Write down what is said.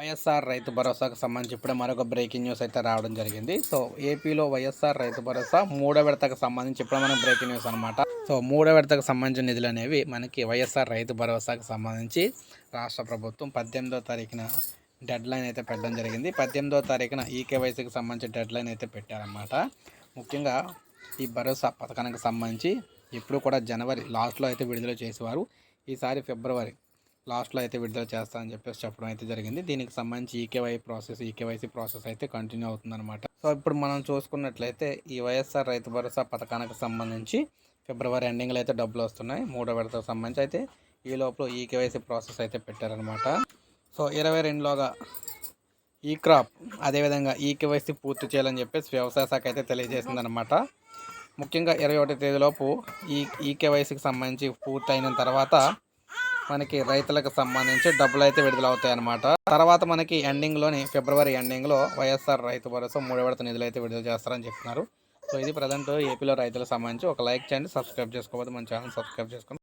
వైఎస్ఆర్ రైతు భరోసాకు సంబంధించి ఇప్పుడే మరొక బ్రేకింగ్ న్యూస్ అయితే రావడం జరిగింది. సో ఏపీలో వైఎస్ఆర్ రైతు భరోసా మూడో విడతకు సంబంధించి ఇప్పుడే మనకు బ్రేకింగ్ న్యూస్ అనమాట సో మూడో విడతకు సంబంధించిన నిధులు అనేవి మనకి వైఎస్ఆర్ రైతు భరోసాకు సంబంధించి రాష్ట్ర ప్రభుత్వం పద్దెనిమిదో తారీఖున డెడ్ లైన్ అయితే పెట్టడం జరిగింది. పద్దెనిమిదో తారీఖున ఈకేవైసీకి సంబంధించి డెడ్ లైన్ అయితే పెట్టారన్నమాట. ముఖ్యంగా ఈ భరోసా పథకానికి సంబంధించి ఎప్పుడు కూడా జనవరి లాస్ట్లో అయితే విడుదల చేసేవారు. ఈసారి ఫిబ్రవరి లాస్ట్లో అయితే విడుదల చేస్తామని చెప్పేసి చెప్పడం అయితే జరిగింది. దీనికి సంబంధించి ఈకేవై ప్రాసెస్ ఈకేవైసీ ప్రాసెస్ అయితే కంటిన్యూ అవుతుందన్నమాట. సో ఇప్పుడు మనం చూసుకున్నట్లయితే ఈ వైఎస్ఆర్ రైతు భరోసా పథకానికి సంబంధించి ఫిబ్రవరి ఎండింగ్లో అయితే డబ్బులు వస్తున్నాయి. మూడో విడతకు సంబంధించి అయితే ఈ లోపల ఈకేవైసీ ప్రాసెస్ అయితే పెట్టారనమాట సో ఇరవై రెండులోగా ఈ క్రాప్ అదేవిధంగా ఈ కేవైసీ పూర్తి చేయాలని చెప్పేసి వ్యవసాయ శాఖ అయితే తెలియజేసిందనమాట ముఖ్యంగా ఇరవై ఒకటి తేదీలోపు ఈ ఈ కేవైసీకి సంబంధించి పూర్తి అయిన తర్వాత మనకి రైతులకు సంబంధించి డబ్బులు అయితే విడుదల అవుతాయి అనమాట తర్వాత మనకి ఎండింగ్లోని ఫిబ్రవరి ఎండింగ్లో వైఎస్ఆర్ రైతు భరోసా మూడో విడత నిధులు అయితే విడుదల చేస్తారని చెప్తున్నారు. సో ఇది ప్రజెంట్ ఏపీలో రైతులకు సంబంధించి ఒక లైక్ చేయండి సబ్స్క్రైబ్ చేసుకోకపోతే మన ఛానల్ సబ్స్క్రైబ్ చేసుకోండి.